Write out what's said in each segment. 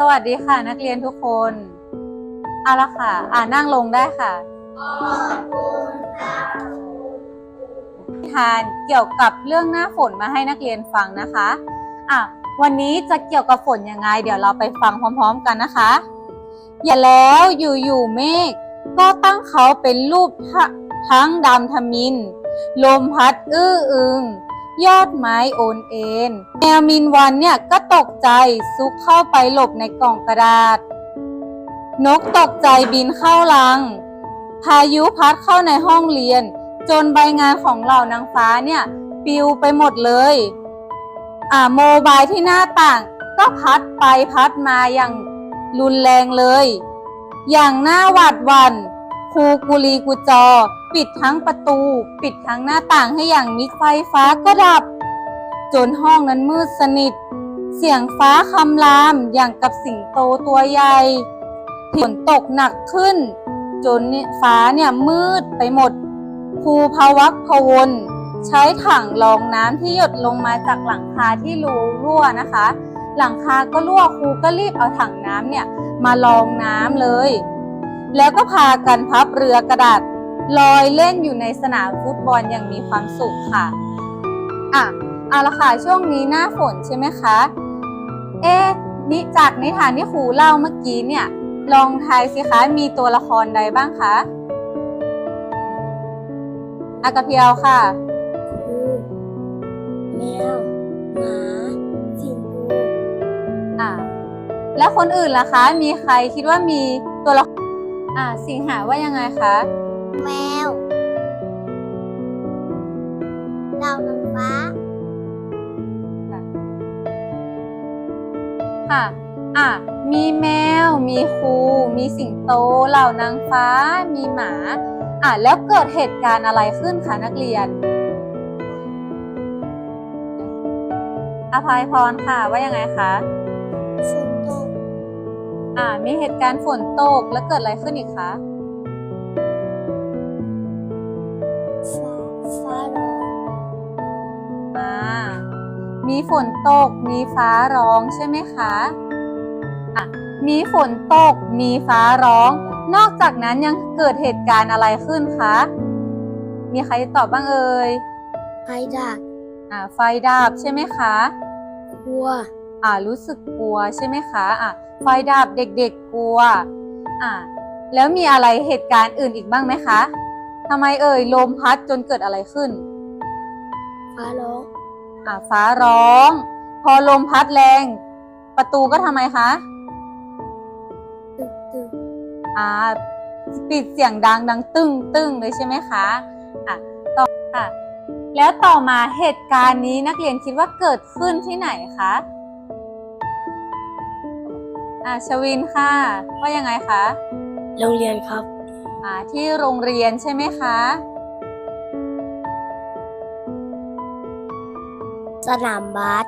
สวัสดีค่ะนักเรียนทุกคนเอาละค่ะ อ่านั่งลงได้ค่ะทานเกี่ยวกับเรื่องหน้าฝนมาให้นักเรียนฟังนะคะอะวันนี้จะเกี่ยวกับฝนยังไง เดี๋ยวเราไปฟังพร้อม ๆ กันนะคะ อย่าแล้วอยู่ๆเมฆก็ตั้งเขาเป็นรูปทั้งดำทมิน ลมพัดอื้ออึง ยอดไม้โอนเอ็นแมวมินวันเนี่ยก็ตกใจซุกเข้าไปหลบในกล่องกระดาษ นกตกใจบินเข้ารัง พายุพัดเข้าในห้องเรียน จนใบงานของเหล่านางฟ้าเนี่ยปิวไปหมดเลย อ่าโมบายที่หน้าต่าง ก็พัดไปพัดมาอย่างรุนแรงเลย อย่างหน้าหวาดหวัน ครูกุลีกุจอ ปิดทั้งประตู ปิดทั้งหน้าต่างให้อย่างมิดไฟฟ้าก็ดับ จนห้องนั้นมืดสนิท เสียงฟ้าคำรามอย่างกับสิงโตตัวใหญ่ฝนตกหนักขึ้น จนฟ้าเนี่ยมืดไปหมดครูพาวักพวนใช้ถังรองน้ำที่หยดลงมาจากหลังคาที่รูรั่วนะคะ หลังคาก็รั่วครูก็รีบเอาถังน้ำเนี่ยมารองน้ำเลย แล้วก็พากันพับเรือกระดาษลอยเล่นอยู่ในสนามฟุตบอลอย่างมีความสุขค่ะ อะ เอาละค่ะ ช่วงนี้หน้าฝนใช่ไหมคะ เอ๊ะนิจากนิทานที่ครูเล่าเมื่อกี้เนี่ย ลองทายสิคะ มีตัวละครใดบ้างคะ อากาเพียวค่ะคือแมวหมาสิงโตอ่าแล้วคนอื่นล่ะคะ มีใครคิดว่ามีตัวละคร อ่าสิงหาว่ายังไงคะ แมวดาวนางฟ้า ค่ะ อะ มีแมว มีครู มีสิงโต เหล่านางฟ้า มีหมา อะ แล้วเกิดเหตุการณ์อะไรขึ้นคะนักเรียน อภัยพรค่ะ ว่ายังไงคะฝนตก อ่า มีเหตุการณ์ฝนตกแล้วเกิดอะไรขึ้นอีกคะฟ้าฟ้าร้องอ่า มีฝนตก มีฟ้าร้องใช่ไหมคะอะมีฝนตก มีฟ้าร้อง นอกจากนั้นยังเกิดเหตุการณ์อะไรขึ้นคะ มีใครตอบบ้างเอ่ยไอดักอ่า ไฟดับใช่ไหมคะ กลัว อ่ารู้สึกกลัวใช่ไหมคะอะไฟดับเด็กๆกลัวอ่าแล้วมีอะไรเหตุการณ์อื่นอีกบ้างไหมคะทำไมเอ่ยลมพัดจนเกิดอะไรขึ้น ฟ้าร้องอ่าฟ้าร้อง พอลมพัดแรง ประตูก็ทำไมคะตึกตึกอ่าปิดเสียงดังดังตึ้งตึ้งเลยใช่ไหมคะอะต่อค่ะแล้วต่อมาเหตุการณ์นี้นักเรียนคิดว่าเกิดขึ้นที่ไหนคะ อ่าชวินค่ะ ว่ายังไงคะ โรงเรียนครับ อ่าที่โรงเรียนใช่ไหมคะ สนามบาส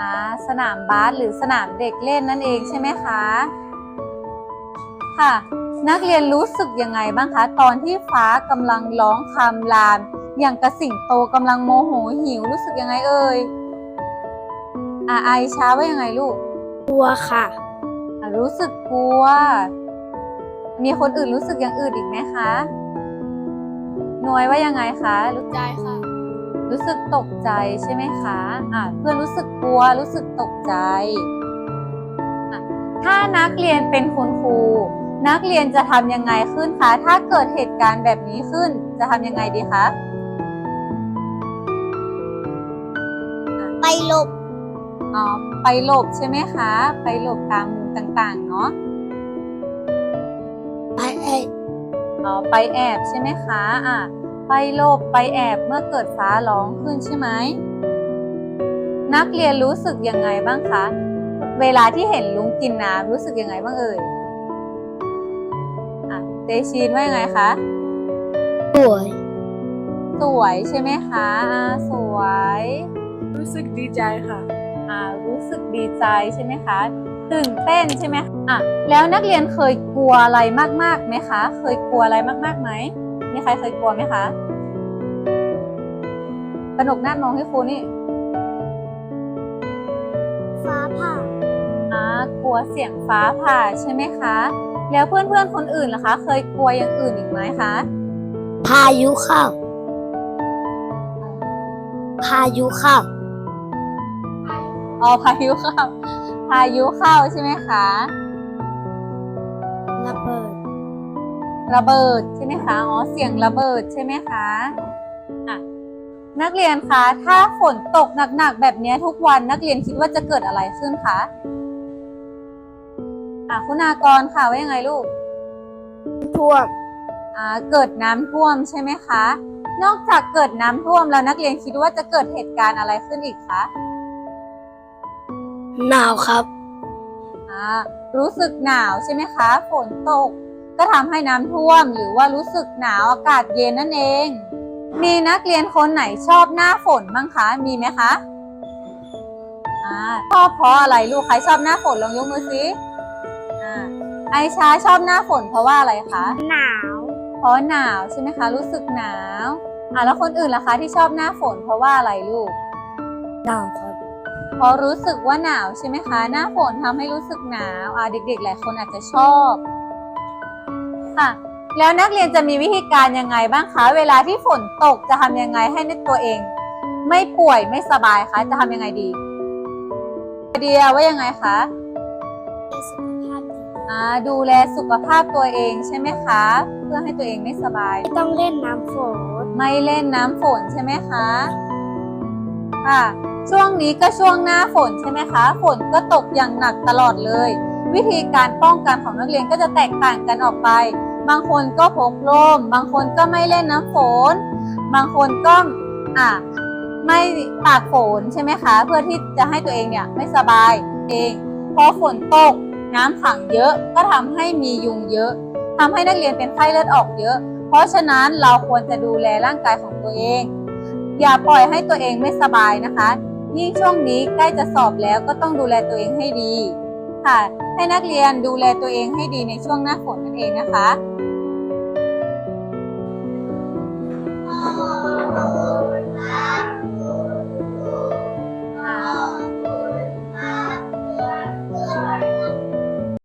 อ่าสนามบาสหรือสนามเด็กเล่นนั่นเองใช่ไหมคะ ค่ะ นักเรียนรู้สึกยังไงบ้างคะ ตอนที่ฟ้ากำลังร้องคำราม อย่างกระสิงโตกำลังโมโหหิวรู้สึกยังไงเอ่ยอ่าไอช้าว่ายังไงลูก กลัวค่ะอ่า รู้สึกกลัว มีคนอื่นรู้สึกอย่างอื่นอีกไหมคะหน่วยว่ายังไงคะรู้ใจค่ะ รู้สึกตกใจใช่ไหมคะอ่าเพื่อนรู้สึกกลัว รู้สึกตกใจอะถ้านักเรียนเป็นคุณครู นักเรียนจะทำยังไงขึ้นคะ ถ้าเกิดเหตุการณ์แบบนี้ขึ้น จะทำยังไงดีคะ ไปหลบอ๋อไปหลบใช่ไหมคะ ไปหลบตามมุม ต่างๆ เนาะไปเอ้ยอ๋อไปแอบใช่ไหมคะอะไปหลบไปแอบเมื่อเกิดฟ้าร้องขึ้นใช่ไหมนักเรียนรู้สึกยังไงบ้างคะ เวลาที่เห็นลุงกินน้ำรู้สึกยังไงบ้างเอ่ยอะเตชินว่ายังไงคะสวยสวยใช่ไหมคะอ่าสวย รู้สึกดีใจค่ะ อ่ารู้สึกดีใจใช่ไหมคะ ตื่นเต้นใช่ไหมอะแล้วนักเรียนเคยกลัวอะไรมากๆไหมคะ เคยกลัวอะไรมากๆไหมมีใครเคยกลัวไหมคะกระหนกหน้ามองให้ครูนี่ฟ้าผ่าอ่ากลัวเสียงฟ้าผ่าใช่ไหมคะ แล้วเพื่อนๆคนอื่นล่ะคะ เคยกลัวอย่างอื่นอีกไหมคะ พายุเข้า พายุเข้า อ๋อพายุเข้า พายุเข้าใช่ไหมคะระเบิด ระเบิดใช่ไหมคะอ๋อเสียงระเบิดใช่ไหมคะอะนักเรียนคะถ้าฝนตกหนักๆแบบนี้ทุกวันนักเรียนคิดว่าจะเกิดอะไรขึ้นคะอะคุณากรค่ะว่ายังไงลูกท่วมอ่าเกิดน้ำท่วมใช่ไหมคะ นอกจากเกิดน้ำท่วมแล้วนักเรียนคิดว่าจะเกิดเหตุการณ์อะไรขึ้นอีกคะ หนาวครับ อ่ารู้สึกหนาวใช่ไหมคะ ฝนตก ก็ทำให้น้ำท่วมหรือว่ารู้สึกหนาวอากาศเย็นนั่นเอง มีนักเรียนคนไหนชอบหน้าฝนบ้างคะมีไหมคะอ่าชอบเพราะอะไรลูกใครชอบหน้าฝนลองยกมือซิอ่าไอชาชอบหน้าฝนเพราะว่าอะไรคะหนาว เพราะหนาวใช่ไหมคะ รู้สึกหนาวอ่าแล้วคนอื่นล่ะคะที่ชอบหน้าฝนเพราะว่าอะไรลูก หนาวครับ เพราะรู้สึกว่าหนาวใช่ไหมคะ หน้าฝนทำให้รู้สึกหนาวอ่าเด็ก ๆ หลายคนอาจจะชอบค่ะแล้วนักเรียนจะมีวิธีการยังไงบ้างคะ เวลาที่ฝนตกจะทำยังไงให้ในตัวเอง ไม่ป่วยไม่สบายคะจะทำยังไงดีไอเดียว่ายังไงคะสุขภาพดีอ่าดูแลสุขภาพตัวเองใช่ไหมคะ เพื่อให้ตัวเองไม่สบายไม่ต้องเล่นน้ำฝน ไม่เล่นน้ำฝนใช่ไหมคะ ค่ะ ช่วงนี้ก็ช่วงหน้าฝนใช่ไหมคะ ฝนก็ตกอย่างหนักตลอดเลย วิธีการป้องกันของนักเรียนก็จะแตกต่างกันออกไป บางคนก็พกร่ม บางคนก็ไม่เล่นน้ำฝน บางคนก็อะไม่ตากฝนใช่ไหมคะ เพื่อที่จะให้ตัวเองเนี่ยไม่สบายเองเพอฝนตกน้ำขังเยอะก็ทำให้มียุงเยอะทำให้นักเรียนเป็นไข้เลือดออกเยอะ เพราะฉะนั้นเราควรจะดูแลร่างกายของตัวเอง อย่าปล่อยให้ตัวเองไม่สบายนะคะ ยิ่งช่วงนี้ใกล้จะสอบแล้วก็ต้องดูแลตัวเองให้ดี ค่ะ ให้นักเรียนดูแลตัวเองให้ดีในช่วงหน้าฝนนั่นเองนะคะ